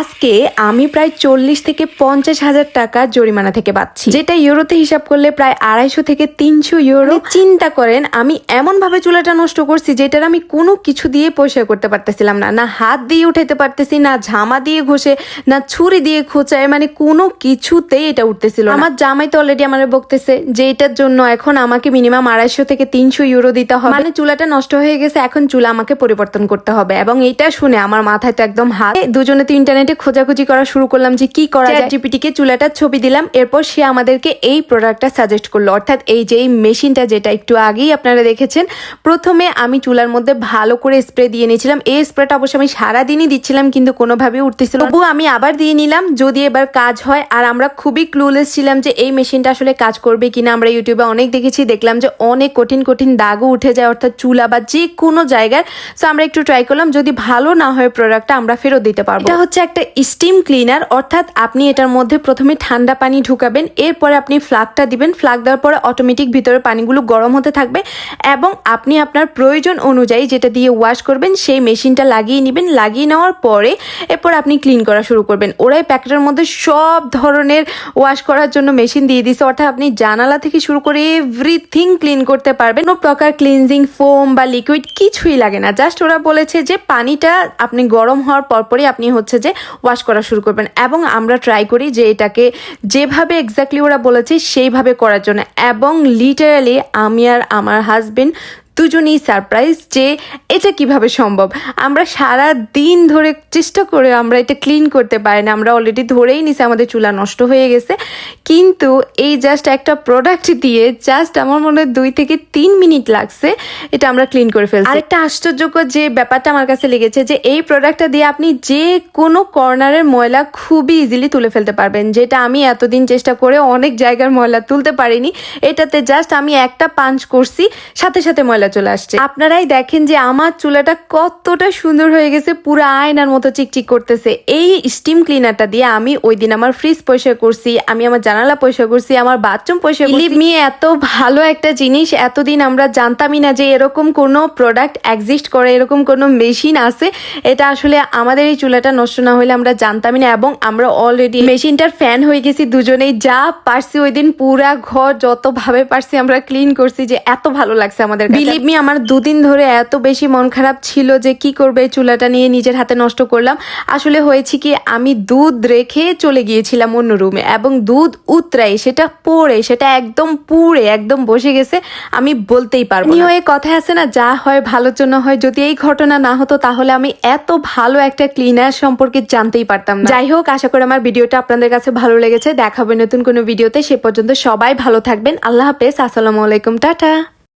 আজকে আমি প্রায় চল্লিশ থেকে পঞ্চাশ হাজার টাকা জরিমানা থেকে পাচ্ছি। যেটা ইউরোতে হিসাব করলে প্রায় আড়াইশো থেকে তিনশো ইউরো। চিন্তা করেন, আমি এমন ভাবে চুলাটা নষ্ট করছি যেটার আমি কোনো কিছু দিয়ে পরিষ্কার করতে পারতেছিলাম না। না হাত দিয়ে উঠাইতে পারতেছি, না ঝামা দিয়ে ঘষে, না ছুরি দিয়ে খোঁচায় মানে কোনো কিছুতেই এটা উঠতেছিল আমার জামাই তো অলরেডি আমার বকতেছে যে এটার জন্য এখন আমাকে মিনিমাম আড়াইশো থেকে তিনশো ইউরো দিতে হবে। মানে চুলাটা নষ্ট হয়ে গেছে, এখন চুলা আমাকে পরিবর্তন করতে হবে। এবং এটা শুনে আমার মাথায় তো একদম হাত দুজনে তো ইন্টারনেটে খোঁজাখুঁজি করা শুরু করলাম যে কি করা যায়। জিপিটি কে চুলাটার ছবি দিলাম এরপর সে আমাদেরকে এই প্রোডাক্টটা সাজেস্ট করল। অর্থাৎ এই যে এই মেশিনটা যেটা একটু আগেই আপনারা দেখেছেন প্রথমে আমি চুলার মধ্যে ভালো করে স্প্রে দিয়ে নিয়েছিলাম। এই স্প্রেটা অবশ্য আমি সারাদিনই দিচ্ছিলাম কিন্তু কোনোভাবেই উঠতেছিল তবু আমি আবার দিয়ে নিলাম যদি এবার কাজ হয়। আর আমরা খুবই ক্লুলেস ছিলাম যে এই মেশিনটা আসলে কাজ করবে কিনা। আমরা ইউটিউবে অনেক দেখেছি দেখলাম যে অনেক কঠিন কঠিন দাগও উঠে যায় অর্থাৎ চুলা বা যে কোনো জায়গায় সো আমরা একটু ট্রাই করলাম যদি ভালো না হয় প্রোডাক্টটা আমরা ফেরত দিতে পারব। এটা হচ্ছে একটা স্টিম ক্লিনার অর্থাৎ আপনি এটার মধ্যে প্রথমে ঠান্ডা পানি ঢুকাবেন, এরপরে আপনি ফ্লাগটা দিবেন ফ্লাগ দেওয়ার পরে অটোমেটিক ভিতরে পানিগুলো গরম হতে থাকবে এবং আপনি আপনার প্রয়োজন অনুযায়ী যেটা দিয়ে ওয়াশ করবেন, সেই মেশিনটা লাগিয়ে নেবেন, লাগিয়ে নেওয়ার পরে এরপর আপনি ক্লিন করা শুরু করবেন। ওরাই প্যাকেটের মধ্যে সব ধরনের ওয়াশ করার জন্য মেশিন দিয়ে দিছে, অর্থাৎ আপনি জানালা থেকে শুরু করে এভরিথিং ক্লিন করতে পারবেন। কোনো প্রকার ক্লিনজিং ফোম বা লিকুইড কিছুই লাগে না। জাস্ট ওরা বলেছে যে পানিটা আপনি গরম হওয়ার পরপরই আপনি হচ্ছে যে ওয়াশ করা শুরু করবেন। এবং আমরা ট্রাই করি যে এটাকে যেভাবে এক্স্যাক্টলি ওরা বলেছে, সেইভাবে করার জন্য। এবং লিটারালি আমি আর আমার হাজবেন্ড দুজনেই সারপ্রাইজ যে এটা কীভাবে সম্ভব? আমরা সারা দিন ধরে চেষ্টা করে আমরা এটা ক্লিন করতে পারি না। আমরা অলরেডি ধরেই নিছি, আমাদের চুলা নষ্ট হয়ে গেছে। কিন্তু এই জাস্ট একটা প্রোডাক্ট দিয়ে জাস্ট আমার মনে হয় দুই থেকে তিন মিনিট লাগছে এটা আমরা ক্লিন করে ফেলছি। আরেকটা আশ্চর্যকর যে ব্যাপারটা আমার কাছে লেগেছে যে এই প্রোডাক্টটা দিয়ে আপনি যে কোনো কর্নারের ময়লা খুবই ইজিলি তুলে ফেলতে পারবেন। যেটা আমি এতদিন চেষ্টা করে অনেক জায়গার ময়লা তুলতে পারিনি। এটাতে জাস্ট আমি একটা পাঞ্চ করছি, সাথে সাথে ময়লা চলে আসছে। আপনারাই দেখেন যে আমার চুলাটা কতটা সুন্দর হয়ে গেছে পুরো আয়নার মতো চিকচিক করতেছে। এই স্টিম ক্লিনারটা দিয়ে আমি ওই দিন আমার ফ্রিজ পরিষ্কার করছি আমি আমার জানালা পরিষ্কার করছি আমার বাথরুম পরিষ্কার করছি। মি এত ভালো একটা জিনিস এতদিন আমরা জানতামই না যে এরকম কোনো প্রোডাক্ট এক্সিস্ট করে এরকম কোনো মেশিন আছে। এটা আসলে আমাদের এই চুলাটা নষ্ট না হলে আমরা জানতামই না এবং আমরা অলরেডি মেশিনটার ফ্যান হয়ে গেছি দুজনেই। যা পারছি ওই দিন পুরা ঘর যত ভাবে পারছি আমরা ক্লিন করছি যে এত ভালো লাগছে আমাদের বিলিভ মি আমার দুদিন ধরে এত বেশি মন খারাপ ছিল যে কি করবে চুলাটা নিয়ে নিজের হাতে নষ্ট করলাম। আসলে হয়েছে কি আমি দুধ রেখে চলে গিয়েছিলাম অন্য রুমে এবং দুধ উতরাই সেটা পড়ে সেটা একদম পুড়ে একদম বসে গেছে আমি বলতেই পারব না। এই কথায় আছে না যা হয় ভালোর জন্য হয়। যদি এই ঘটনা না হতো তাহলে আমি এত ভালো একটা ক্লিনার সম্পর্কে জানতেই পারতাম না। যাই হোক আশা করি আমার ভিডিওটা আপনাদের কাছে ভালো লেগেছে। দেখাবে নতুন কোনো ভিডিওতে সে পর্যন্ত সবাই ভালো থাকবেন। আল্লাহ হাফেজ আসসালামু আলাইকুম টাটা।